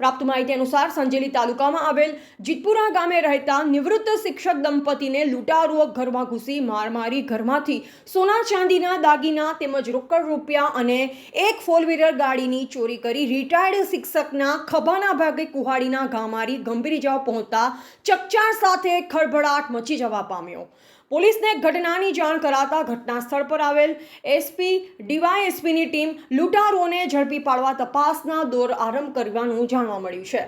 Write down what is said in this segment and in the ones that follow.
માહિતી અનુસાર સંજેલી તાલુકામાં આવેલ જીતપુરા ગામે રહેતા નિવૃત્ત શિક્ષક દંપતીને લૂંટારુઓ ઘરમાં ઘૂસી માર મારી ઘરમાંથી સોના ચાંદીના દાગીના તેમજ રોકડ રૂપિયા અને એક ફોર વ્હીલર ગાડીની ચોરી કરી રિટાયર્ડ શિક્ષકના ખભાના ભાગે કુહાડીના ઘા મારી ગંભીર ઇજાઓ પહોંચતા ચકચાર સાથે ખળભળાટ મચી જવા પામ્યો. પોલીસને ઘટનાની જાણ કરાતા ઘટના સ્થળ પર આવેલ એસપી, ડીવાયએસપીની ટીમ લૂંટારોને ઝડપી પાડવા તપાસના દોર આરંભ કરવાનું જાણવા મળ્યું છે.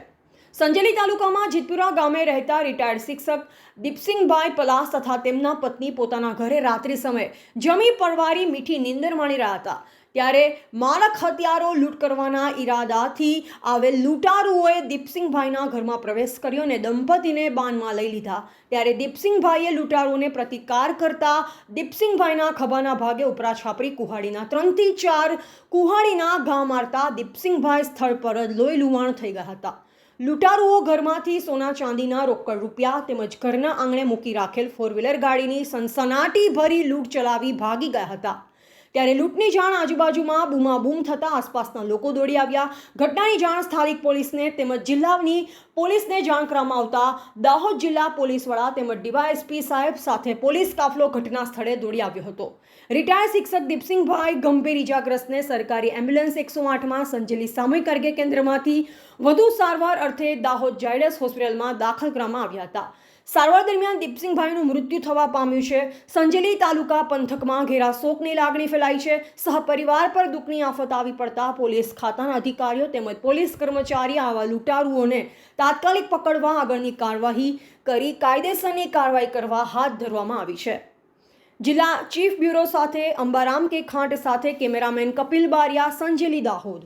સંજેલી તાલુકામાં જીતપુરા ગામે રહેતા રિટાયર્ડ શિક્ષક દીપસિંહભાઈ પલાસ તથા તેમના પત્ની પોતાના ઘરે રાત્રિ સમયે જમી, પરવારી, મીઠી નીંદર માણી રહ્યા હતા. ત્યારે મારક હથિયારો લૂંટ કરવાના ઈરાદાથી આવેલ લૂંટારુઓએ દીપસિંહભાઈના ઘરમાં પ્રવેશ કર્યો અને દંપતીને બાનમાં લઈ લીધા. ત્યારે દીપસિંહભાઈએ લૂંટારુઓને પ્રતિકાર કરતા દીપસિંહભાઈના ખભાના ભાગે ઉપરા છાપરી કુહાડીના ત્રણથી ચાર કુહાડીના ઘા મારતા દીપસિંહભાઈ સ્થળ પર જ લોહી લુવાણ થઈ ગયા હતા. લૂંટારુઓ ઘરમાંથી સોના ચાંદીના રોકડ રૂપિયા તેમજ ઘરના આંગણે મૂકી રાખેલ ફોર વ્હીલર ગાડીની સનસનાટી ભરી લૂંટ ચલાવી ભાગી ગયા હતા. ત્યારે લૂંટની જાણ આજુબાજુમાં બૂમાબૂમ થતાં આસપાસના લોકો દોડી આવ્યા. ઘટનાની જાણ સ્થાનિક પોલીસને તેમજ જિલ્લાની પોલીસને જાણ કરવામાં આવતા દાહોદ જિલ્લા પોલીસ વડા તેમજ ડીવાયએસપી સાહેબ સાથે પોલીસ કાફલો ઘટના સ્થળે દોડી આવ્યો હતો. રિટાયર્ડ શિક્ષક દીપસિંહભાઈ ગંભીર ઇજાગ્રસ્તને સરકારી એમ્બ્યુલન્સ એકસો આઠમાં સંજેલી સામૂહિક આરોગ્ય કેન્દ્રમાંથી વધુ સારવાર અર્થે દાહોદ જાયડસ હોસ્પિટલમાં દાખલ કરવામાં આવ્યા હતા. સારવાર દરમિયાન દીપસિંહભાઈનું મૃત્યુ થવા પામ્યું છે. સંજેલી તાલુકા પંથકમાં ઘેરા શોકની લાગણી ફેલાઈ છે. સહપરિવાર પર દુઃખની આફત આવી પડતા પોલીસ ખાતાના અધિકારીઓ તેમજ પોલીસ કર્મચારી આવા લૂંટારુઓને તાત્કાલિક પકડવા આગળની કાર્યવાહી કરી કાયદેસરની કાર્યવાહી કરવા હાથ ધરવામાં આવી છે. જિલ્લા ચીફ બ્યુરો સાથે અંબારામ કે ખાંટ સાથે કેમેરામેન કપિલ બારિયા, સંજેલી દાહોદ.